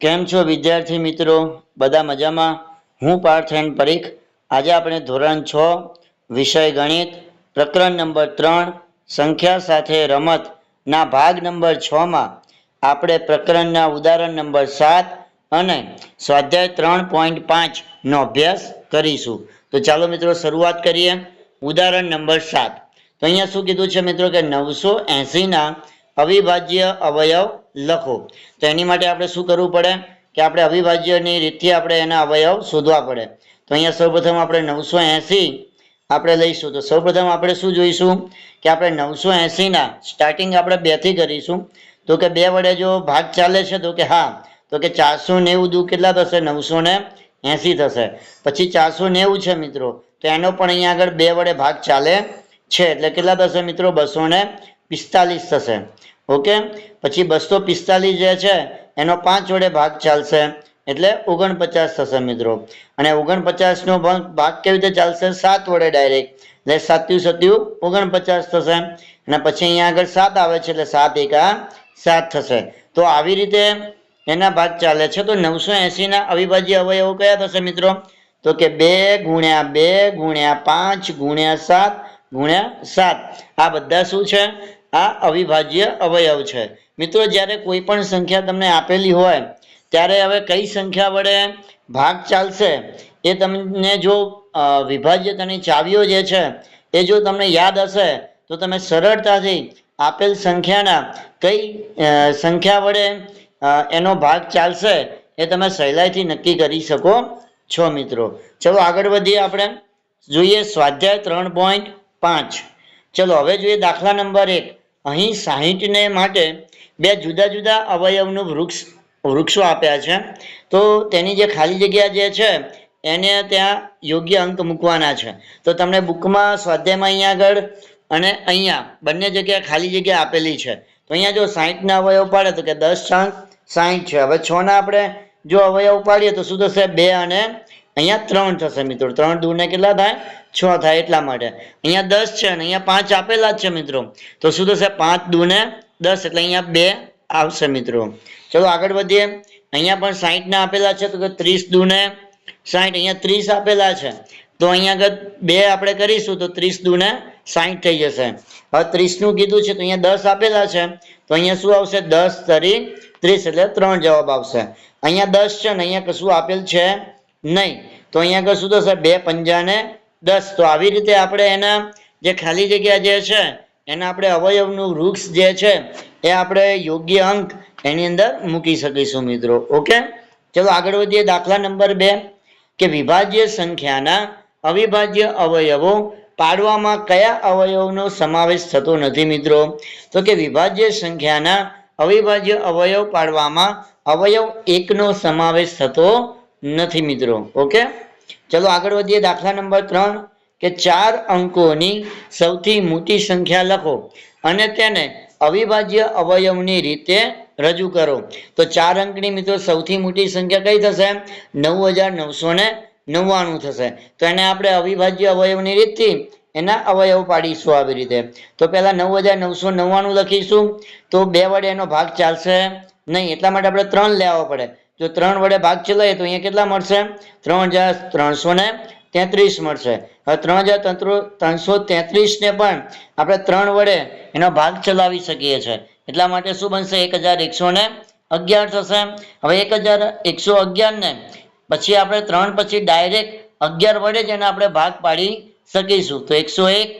કેમ છો વિદ્યાર્થી મિત્રો? બધા મજામાં? હું પાર્થ એન્ડ પરીખ. આજે આપણે ધોરણ છ, વિષય ગણિત, પ્રકરણ નંબર ત્રણ, સંખ્યા સાથે રમત ના ભાગ નંબર છમાં આપણે પ્રકરણના ઉદાહરણ નંબર સાત અને સ્વાધ્યાય ત્રણ પોઈન્ટ પાંચ નો અભ્યાસ કરીશું. તો ચાલો મિત્રો શરૂઆત કરીએ. ઉદાહરણ નંબર સાત. તો અહીંયા શું કીધું છે મિત્રો કે નવસો એંસીના અવિભાજ્ય અવયવ લખો. તો એની માટે આપણે શું કરવું પડે? કે આપણે અવિભાજ્યની રીતથી આપણે એના અવયવ શોધવા પડે. તો અહીંયા સૌપ્રથમ આપણે નવસો એંસી આપણે લઈશું. તો સૌપ્રથમ આપણે શું જોઈશું? કે આપણે નવસો એંસીના સ્ટાર્ટિંગ આપણે બેથી કરીશું. તો કે બે વડે જો ભાગ ચાલે છે, તો કે હા. તો કે ચારસો નેવું દુ કેટલા થશે? નવસો ને એંસી થશે. પછી ચારસો નેવું છે મિત્રો, તો એનો પણ અહીંયા આગળ બે વડે ભાગ ચાલે છે. એટલે કેટલા થશે મિત્રો? બસો ને પિસ્તાલીસ થશે. ઓકે? પછી બસો પિસ્તાલીસ જે છે, એનો પાંચ વડે ભાગ ચાલશે. એટલે ઓગણપચાસ થશે મિત્રો. અને ઓગણપચાસનો ભાગ કેવી રીતે ચાલશે? સાત વડે ડાયરેક્ટ એટલે સાત્યું સત્યું ઓગણપચાસ થશે. અને પછી અહીંયા આગળ સાત આવે છે, એટલે સાત એકા સાત થશે. તો આવી રીતે એના ભાગ ચાલે છે. તો નવસો એંસીના અવિભાજ્ય અવયવો કયા થશે મિત્રો? તો કે બે ગુણ્યા બે ગુણ્યા પાંચ ગુણ્યા સાત ગુણ્યા સાત. આ બધા શું છે? આ અવિભાજ્ય અવયવ છે. મિત્રો, જ્યારે કોઈ પણ સંખ્યા તમને આપેલી હોય, ત્યારે હવે કઈ સંખ્યા વડે ભાગ ચાલશે એ તમને જો વિભાજ્યતાની ચાવીઓ જે છે, એ જો તમને યાદ હશે, તો તમે સરળતાથી આપેલ સંખ્યાના કઈ સંખ્યા વડે એનો ભાગ ચાલશે એ તમે સહેલાઈથી નક્કી કરી શકો છો, મિત્રો. ચલો, આગળ વધીએ આપણે. જોઈએ સ્વાધ્યાય ત્રણ પોઈન્ટ પાંચ. ચલો, હવે જોઈએ દાખલા નંબર એક. અહીં સાહીઠને માટે બે જુદા જુદા અવયવનું વૃક્ષ, વૃક્ષો આપ્યા છે. તો તેની જે ખાલી જગ્યા જે છે, એને ત્યાં યોગ્ય અંક મૂકવાના છે. તો તમને બુકમાં, સ્વાધ્યાયમાં અહીંયા આગળ અને અહીંયા બંને જગ્યાએ ખાલી જગ્યા આપેલી છે. તો અહીંયા જો સાહીઠના અવયવ પાડે તો કે દસ અંક સાહીઠ છે. હવે છ ના આપણે જો અવયવ પાડીએ તો શું થશે? બે અને અહીંયા ત્રણ થશે મિત્રો. ત્રણ દૂરને કેટલા થાય? છ થાય એટલા માટે. અહીંયા દસ છે અને અહીંયા પાંચ આપેલા જ છે મિત્રો. તો શું થશે? પાંચ દૂને દસ, એટલે અહીંયા બે આવશે મિત્રો. ચલો આગળ વધીએ. અહીંયા પણ સાહીઠ ના આપેલા છે, તો કે ત્રીસ દૂને સાહીઠ અહીંયા ત્રીસ આપેલા છે. તો અહીંયા આગળ બે આપણે કરીશું, તો ત્રીસ દૂને સાહીઠ થઈ જશે. હવે ત્રીસનું કીધું છે, તો અહીંયા દસ આપેલા છે. તો અહીંયા શું આવશે? દસ તરી ત્રીસ, એટલે ત્રણ જવાબ આવશે. અહીંયા દસ છે ને અહીંયા કશું આપેલ છે નહીં. તો અહીંયા આગળ શું થશે? બે પંજાને દસ. તો આવી રીતે આપણે એના જે ખાલી જગ્યા જે છે, એના આપણે અવયવનું વૃક્ષ જે છે, એ આપણે યોગ્ય અંક એની અંદર મૂકી શકીશું મિત્રો. ઓકે? ચલો આગળ વધીએ. દાખલા નંબર બે. કે વિભાજ્ય સંખ્યાના અવિભાજ્ય અવયવો પાડવામાં કયા અવયવનો સમાવેશ થતો નથી મિત્રો? તો કે વિભાજ્ય સંખ્યાના અવિભાજ્ય અવયવ પાડવામાં અવયવ એકનો સમાવેશ થતો નથી મિત્રો. ઓકે? ચલો આગળ વધીએ દાખલા નંબર ત્રણ કે ચાર અંકોની સૌથી મોટી સંખ્યા લખો અને તેને અવિભાજ્ય અવયવની રીતે રજૂ કરો. તો ચાર અંકની મિત્રો સૌથી મોટી સંખ્યા કઈ થશે? નવ હજાર નવસો ને નવ્વાણું થશે. તો એને આપણે અવિભાજ્ય અવયવની રીતથી એના અવયવ પાડીશું આવી રીતે. તો પહેલા નવ હજાર નવસો નવ્વાણું લખીશું. તો બે વડે એનો ભાગ ચાલશે નહીં. એટલા માટે આપણે ત્રણ લેવા પડે. જો ત્રણ વડે ભાગ ચલાવીએ તો અહીંયા કેટલા મળશે? ત્રણ હજાર ત્રણસો ને તેત્રીસ મળશે. હવે ત્રણ હજાર ત્રણસો તેત્રીસને પણ આપણે ત્રણ વડે એનો ભાગ ચલાવી શકીએ છીએ. એટલા માટે શું બનશે? એક હજાર એકસો ને અગિયાર થશે. હવે એક હજાર એકસો અગિયાર ને પછી આપણે ત્રણ પછી ડાયરેક્ટ અગિયાર વડે જ એને આપણે ભાગ પાડી શકીશું. તો એકસો એક,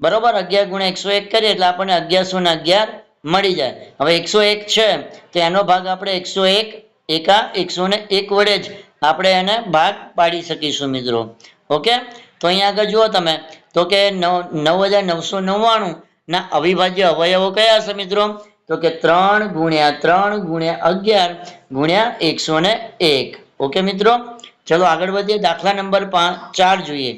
બરોબર? અગિયાર ગુણ્યા એકસો એક કરીએ એટલે આપણને અગિયારસો ને અગિયાર મળી જાય. હવે એકસો એક છે, તો એનો ભાગ આપણે એકસો એક એકા એકસો ને એક વડે જ આપણે એને ભાગ પાડી શકીશું મિત્રો. ઓકે? તો અહીંયા આગળ જુઓ તમે. તો કે નવ નવ હજાર નવસો નવ્વાણું ના અવિભાજ્ય અવયવો કયા છે મિત્રો? તો કે ત્રણ ગુણ્યા ત્રણ ગુણ્યા અગિયાર ગુણ્યા એકસો ને એક. ઓકે મિત્રો? ચલો આગળ વધીએ. દાખલા નંબર પાંચ ચાર જોઈએ.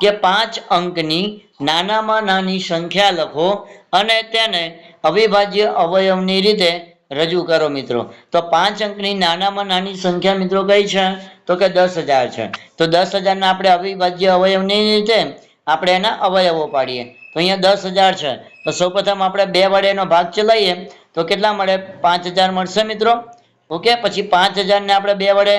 કે પાંચ અંકની નાનામાં નાની સંખ્યા લખો અને તેને અવિભાજ્ય અવયવની રીતે રજૂ કરો મિત્રો. તો પાંચ અંકની નાનામાં નાની સંખ્યા મિત્રો કઈ છે? તો કે દસ હજાર છે. તો દસ હજારના આપણે અવિભાજ્ય અવયવની રીતે આપણે એના અવયવો પાડીએ. તો અહીંયા દસ હજાર છે. તો સૌપ્રથમ આપણે બે વડે એનો ભાગ ચલાવીએ. તો કેટલા મળે? પાંચ હજાર મળશે મિત્રો. ઓકે, પછી પાંચ હજારને આપણે બે વડે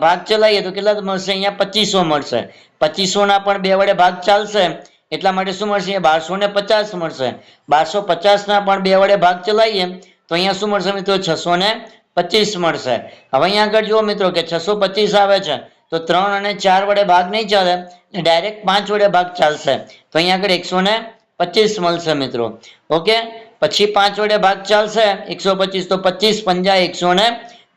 ભાગ ચલાવીએ તો કેટલા મળશે? અહીંયા પચીસો મળશે. પચીસોના પણ બે વડે ભાગ ચાલશે. એટલા માટે શું મળશે? બારસો ને પચાસ મળશે. બારસો પચાસના પણ બે વડે ભાગ ચલાવીએ. તો અહીંયા શું મળશે મિત્રો? છસો ને પચીસ મળશે. હવે અહીંયા આગળ જુઓ મિત્રો કે છસો પચીસ આવે છે. તો ત્રણ અને ચાર વડે ભાગ નહીં ચાલે ડાયરેક્ટ પાંચ વડે ભાગ ચાલશે. તો અહીંયા આગળ એકસો ને પચીસ મળશે મિત્રો. ઓકે પછી પાંચ વડે ભાગ ચાલશે, એકસો પચીસ તો પચીસ પંજા એકસો ને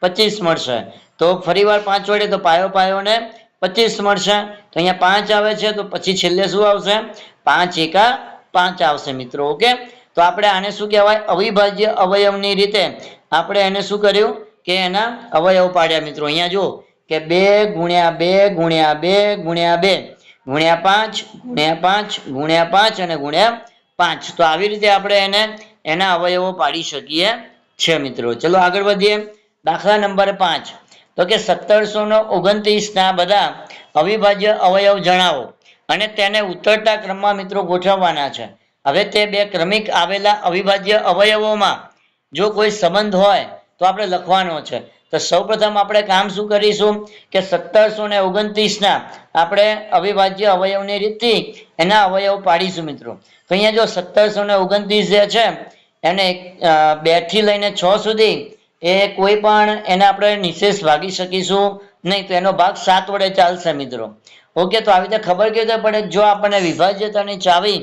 પચીસ મળશે. તો ફરીવાર પાંચ વડે તો પાયો પાયો ને પચીસ મળશે. તો અહીંયા પાંચ આવે છે, તો પછી છેલ્લે શું આવશે? પાંચ એકા પાંચ આવશે મિત્રો. ઓકે તો આપણે આને શું કહેવાય? અવિભાજ્ય અવયવની રીતે આપણે એને શું કર્યું? કે એના અવયવ પાડ્યા મિત્રો. અહીંયા જુઓ કે બે ગુણ્યા બે ગુણ્યા બે ગુણ્યા બે. ગુણ્યા પાંચ ગુણ્યા પાંચ ગુણ્યા પાંચ અને ગુણ્યા પાંચ. તો આવી રીતે આપણે એને એના અવયવો પાડી શકીએ છે મિત્રો. ચલો આગળ વધીએ. દાખલા નંબર પાંચ. તો કે સત્તરસો ને ઓગણત્રીસના બધા અવિભાજ્ય અવયવ જણાવો અને તેને ઉતરતા ક્રમમાં મિત્રો ગોઠવવાના છે. હવે તે બે ક્રમિક આવેલા અવિભાજ્ય અવયવોમાં જો કોઈ સંબંધ હોય, તો આપણે લખવાનો છે. તો સૌપ્રથમ આપણે કામ શું કરીશું કે સત્તરસો ને ઓગણત્રીસના આપણે અવિભાજ્ય અવયવની રીતિ એના અવયવ પાડીશું મિત્રો. તો અહીંયા જો સત્તરસો ને ઓગણત્રીસ જે છે, એને બેથી લઈને છ સુધી એ કોઈ પણ એને આપણે નિશેષ ભાગી શકીશું. નહીં તો એનો ભાગ સાત વડે ચાલશે મિત્રો. ઓકે, તો આવી રીતે ખબર કેવી રીતે પડે? જો આપણને વિભાજ્યતાની ચાવી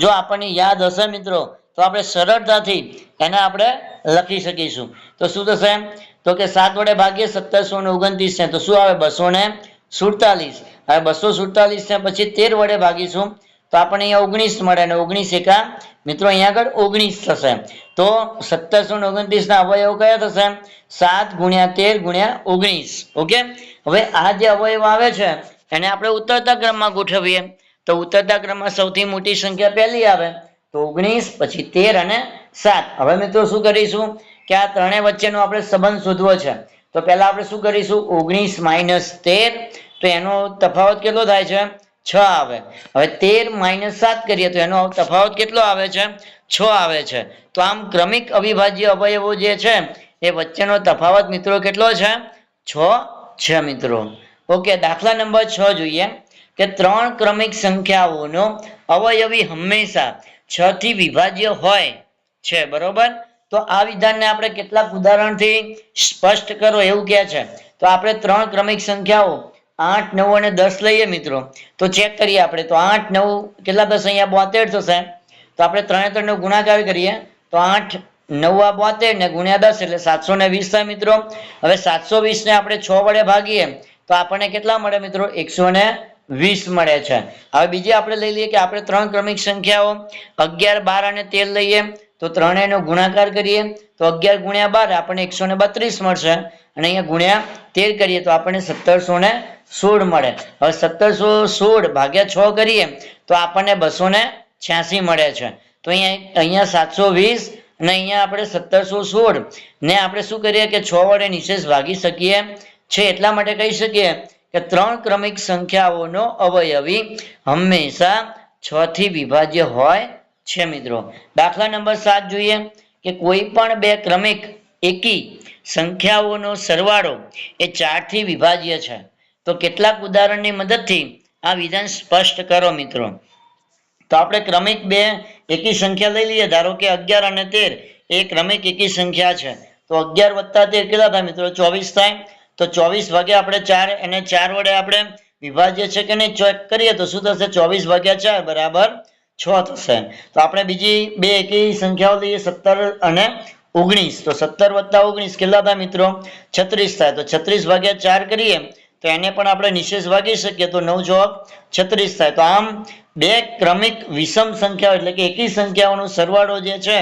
જો આપણને યાદ હશે મિત્રો, તો આપણે સરળતાથી એને આપણે લખી શકીશું. તો શું થશે તો કે સાત વડે ભાગીએ સત્તરસો ને ઓગણત્રીસ છે તો શું આવે? બસો ને સુડતાલીસ. હવે બસો સુડતાલીસ ને પછી તેર વડે ભાગીશું, તો આપણને અહીંયા ઓગણીસ મળે અને ઓગણીસ એકા, મિત્રો, અહીંયા આગળ ઓગણીસ થશે. તો સત્તરસો ને ઓગણત્રીસના અવયવ કયા થશે સાત ગુણ્યા તેર ગુણ્યા ઓગણીસ. ઓકે? હવે આ જે અવયવ આવે છે એને આપણે ઉતરતા ક્રમમાં ગોઠવીએ. તો ઉતરતા ક્રમમાં સૌથી મોટી સંખ્યા પહેલી આવે, તો ઓગણીસ, પછી તેર અને સાત. હવે મિત્રો શું કરીશું કે આ ત્રણેય વચ્ચેનો આપણે સંબંધ શોધવો છે. તો પહેલા આપણે શું કરીશું? ઓગણીસ માઇનસ તેર, તો એનો તફાવત કેટલો થાય છે? છ આવે. હવે તેર માઇનસ સાત કરીએ, તો એનો તફાવત કેટલો આવે છે? છ આવે છે. તો આમ ક્રમિક અવિભાજ્ય અવયવો જે છે, એ વચ્ચેનો તફાવત મિત્રો કેટલો છે? છ છે મિત્રો. ઓકે, દાખલા નંબર છ જોઈએ. કે ત્રણ ક્રમિક સંખ્યાઓનો અવયવી હંમેશા છ થી વિભાજ્ય હોય છે, બરોબર? તો આ વિધાનને આપણે કેટલાક ઉદાહરણથી સ્પષ્ટ કરો એવું કહે છે. તો આપણે ત્રણ ક્રમિક સંખ્યાઓ, આઠ, નવ અને દસ લઈએ મિત્રો. તો ચેક કરીએ આપણે. તો આઠ, નવ, કેટલા થશે? અહીંયા બોતેર થશે. તો આપણે ત્રણે ત્રણનો ગુણાકાર કરીએ. તો આઠ, નવા બોતેર ને ગુણ્યા દસ એટલે સાતસો ને વીસ થાય મિત્રો. હવે સાતસો વીસ ને આપણે છ વડે ભાગીએ. તો આપણને કેટલા મળે મિત્રો? એકસો ને વીસ મળે છે. હવે બીજી આપણે લઈ લઈએ કે આપણે ત્રણ ક્રમિક સંખ્યાઓ, અગિયાર, બાર અને તેર લઈએ. તો ત્રણેયનો ગુણાકાર કરીએ, તો અગિયાર ગુણ્યા બાર આપણને એકસો ને બત્રીસ મળશે. અને અહીંયા ગુણ્યા તેર કરીએ તો આપણને સત્તરસો ને સોળ મળે. હવે સત્તરસો સોળ ભાગ્યા છ કરીએ, તો આપણને બસો ને છ્યાસી મળે છે. તો અહીંયા અહીંયા સાતસો વીસ અને અહીંયા આપણે સત્તરસો સોળ. ને આપણે શું કરીએ કે છ વડે નિશેષ ભાગી શકીએ? છે એટલા માટે કહી શકીએ કે ત્રણ ક્રમિક સંખ્યાઓનો અવયવી હંમેશા છ થી વિભાજ્ય હોય છે મિત્રો. દાખલા નંબર સાત જોઈએ કે કોઈ પણ બે ક્રમિક એકી સંખ્યાઓનો સરવાળો એ ચારથી વિભાજ્ય છે. તો કેટલાક ઉદાહરણની મદદથી આ વિધાન સ્પષ્ટ કરો મિત્રો. તો આપણે ક્રમિક બે એકી સંખ્યા લઈ લઈએ. ધારો કે અગિયાર અને તેર એ ક્રમિક એકી સંખ્યા છે. તો અગિયાર વત્તા તેર કેટલા થાય મિત્રો? ચોવીસ થાય. તો ચોવીસ ભાગ્યા આપણે ચાર એને ચાર વડે આપણે વિભાજ્ય છે કે નહીં? ચેક કરીએ તો શું થશે? ચોવીસ ભાગ્યા ચાર, બરાબર? છ થશે. તો આપણે બીજી બે એકી સંખ્યાઓ લઈએ, સત્તર અને ઓગણીસ. તો સત્તર વત્તા ઓગણીસ કેટલા થાય મિત્રો? છત્રીસ થાય. તો છત્રીસ ભાગ્યા ચાર કરીએ તો એને પણ આપણે નિશેષ ભાગી શકીએ. તો નવ જવાબ છત્રીસ થાય. તો આમ બે ક્રમિક વિષમ સંખ્યાઓ એટલે કે એકી સંખ્યાઓનો સરવાળો જે છે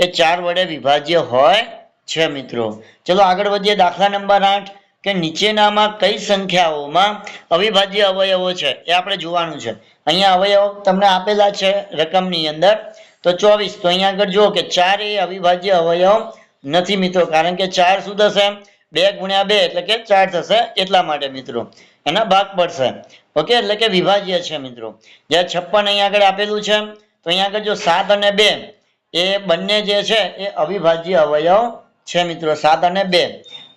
એ ચાર વડે વિભાજ્ય હોય છે મિત્રો. ચલો આગળ વધીએ. દાખલા નંબર આઠ. કે નીચેનામાં કઈ સંખ્યાઓમાં અવિભાજ્ય અવયવો છે એ આપણે જોવાનું છે. અહીંયા અવયવ તમને આપેલા છે રકમની અંદર. તો ચોવીસ, તો અહીંયા આગળ જુઓ કે ચાર એ અવિભાજ્ય અવયવ નથી મિત્રો, કારણ કે ચાર શું થશે? બે ગુણ્યા બે એટલે કે ચાર થશે એટલા માટે મિત્રો. એના ભાગ પડશે ઓકે, એટલે કે વિભાજ્ય છે મિત્રો. જ્યારે છપ્પન અહીંયા આગળ આપેલું છે, તો અહીંયા આગળ જો સાત અને બે, એ બંને જે છે એ અવિભાજ્ય અવયવ છે મિત્રો, સાત અને બે.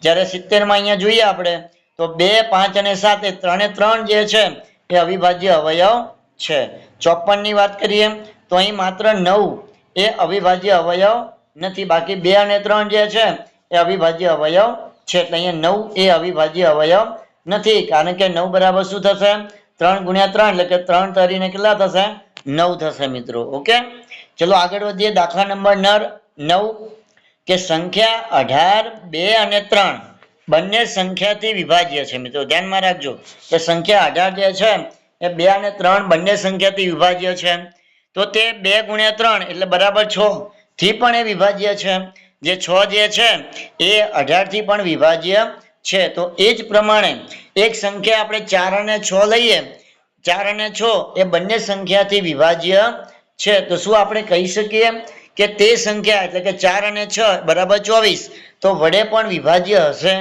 જ્યારે સિત્તેરમાં અહીંયા જોઈએ આપણે, તો બે, પાંચ અને સાત, એ ત્રણે ત્રણ જે છે, એ અવિભાજ્ય અવયવ છે. ચોપનની વાત કરીએ, તો અહીં માત્ર નવ એ અવિભાજ્ય અવયવ નથી, બાકી બે અને ત્રણ જે છે, એ અવિભાજ્ય અવયવ છે. એટલે અહીંયા નવ એ અવિભાજ્ય અવયવ નથી, કારણ કે નવ બરાબર શું થશે? ત્રણ ગુણ્યા ત્રણ, એટલે કે ત્રણ તરીને કેટલા થશે? નવ થશે મિત્રો, ઓકે? ચલો આગળ વધીએ, દાખલા નંબર નર, નવ કે સંખ્યા અઢાર, બે અને ત્રણ બંને સંખ્યાથી વિભાજ્ય છે. મિત્રો, ધ્યાનમાં રાખજો કે સંખ્યા અઢાર જે છે, એ બે અને ત્રણ બંને સંખ્યાથી વિભાજ્ય છે. તો તે બે ગુણ્યા ત્રણ એટલે બરાબર છ. થી પણ એ વિભાજ્ય છે. જે છ જે છે, એ અઢારથી પણ વિભાજ્ય છે. તો એ જ પ્રમાણે એક સંખ્યા આપણે ચાર અને છ લઈએ, ચાર અને છ એ બંને સંખ્યાથી વિભાજ્ય છે. તો શું આપણે કહી શકીએ? કે તે સંખ્યા એટલે કે ચાર અને છ બરાબર ચોવીસ, તો વડે પણ વિભાજ્ય હશે.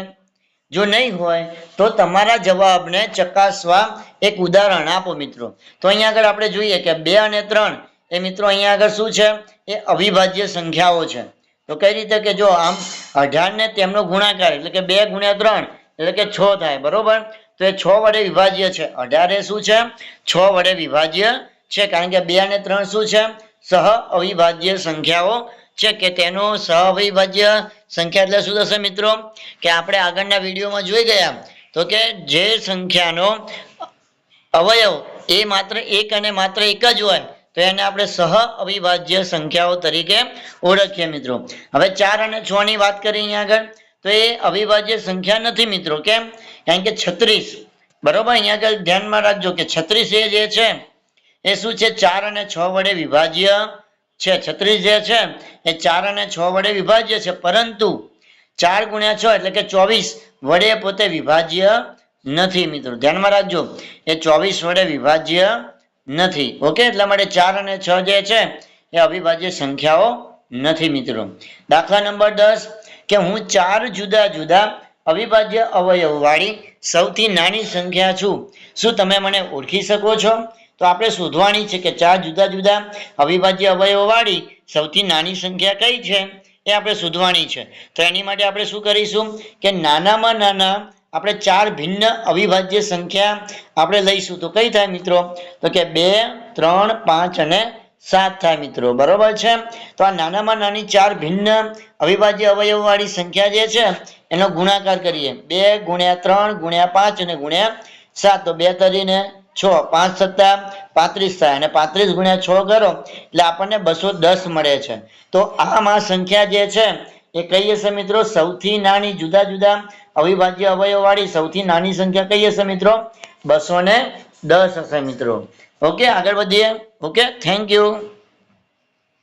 જો નહીં હોય, તો તમારા જવાબને ચકાસવા એક ઉદાહરણ આપો મિત્રો. તો અહીંયા આગળ આપણે જોઈએ કે બે અને ત્રણ, એ મિત્રો અહીંયા આગળ શું છે? એ અવિભાજ્ય સંખ્યાઓ છે. તો કઈ રીતે કે જો આમ અઢાર ને તેમનો ગુણાકાર એટલે કે બે ગુણ્યા ત્રણ એટલે કે છ થાય, બરોબર? તો એ છ વડે વિભાજ્ય છે. અઢાર એ શું છે? છ વડે વિભાજ્ય છે. કારણ કે બે અને ત્રણ શું છે? સહ અવિભાજ્ય સંખ્યાઓ છે કે તેનો સહ અવિભાજ્ય સંખ્યા એટલે શું થશે મિત્રો? કે આપણે આગળના વિડીયોમાં જોઈ ગયા. તો કે જે સંખ્યાનો અવયવ એ માત્ર એક અને માત્ર એક જ હોય, તો એને આપણે સહ અવિભાજ્ય સંખ્યાઓ તરીકે ઓળખીએ મિત્રો. હવે ચાર અને છ ની વાત કરીએ અહીંયા આગળ, તો એ અવિભાજ્ય સંખ્યા નથી મિત્રો. કેમ? કારણ કે છત્રીસ. બરોબર? અહીંયા આગળ ધ્યાનમાં રાખજો કે છત્રીસ એ જે છે એ શું છે? ચાર અને છ વડે વિભાજ્ય છે. છત્રીસ જે છે, એ ચાર અને છ વડે વિભાજ્ય છે. પરંતુ ચાર ગુણ્યા છ એટલે કે ચોવીસ વડે પોતે વિભાજ્ય નથી મિત્રો. ધ્યાનમાં રાખજો, એ ચોવીસ વડે વિભાજ્ય નથી. ઓકે? એટલા માટે ચાર અને છ જે છે, એ અવિભાજ્ય સંખ્યાઓ નથી મિત્રો. દાખલા નંબર દસ, કે હું ચાર જુદા જુદા અવિભાજ્ય અવયવવાળી સૌથી નાની સંખ્યા છું. શું તમે મને ઓળખી શકો છો? તો આપણે શોધવાની છે કે ચાર જુદા જુદા અવિભાજ્ય અવયવવાળી સૌથી નાની સંખ્યા કઈ છે? એ આપણે શોધવાની છે. તો એની માટે આપણે શું કરીશું કે નાનામાં નાના આપણે ચાર ભિન્ન અવિભાજ્ય સંખ્યા આપણે લઈશું. તો કઈ થાય મિત્રો? તો કે બે, ત્રણ, પાંચ અને સાત થાય મિત્રો. બરોબર છે? તો આ નાનામાં નાની ચાર ભિન્ન અવિભાજ્ય અવયવવાળી સંખ્યા જે છે, એનો ગુણાકાર કરીએ. બે ગુણ્યા ત્રણ ગુણ્યા પાંચ અને ગુણ્યા સાત. તો બે તરીને છ, પાંચ સત્તા, પાંત્રીસ થાય અને પાંત્રીસ ગુણ્યા છ કરો, એટલે આપણને બસો દસ મળે છે. તો આમ આ સંખ્યા જે છે, એ કહીએ છે મિત્રો? સૌથી નાની, જુદા જુદા અવિભાજ્ય અવયવવાળી સૌથી નાની સંખ્યા કહીએ છે મિત્રો? બસો ને દસ હશે મિત્રો. ઓકે, આગળ વધીએ. Okay, thank you.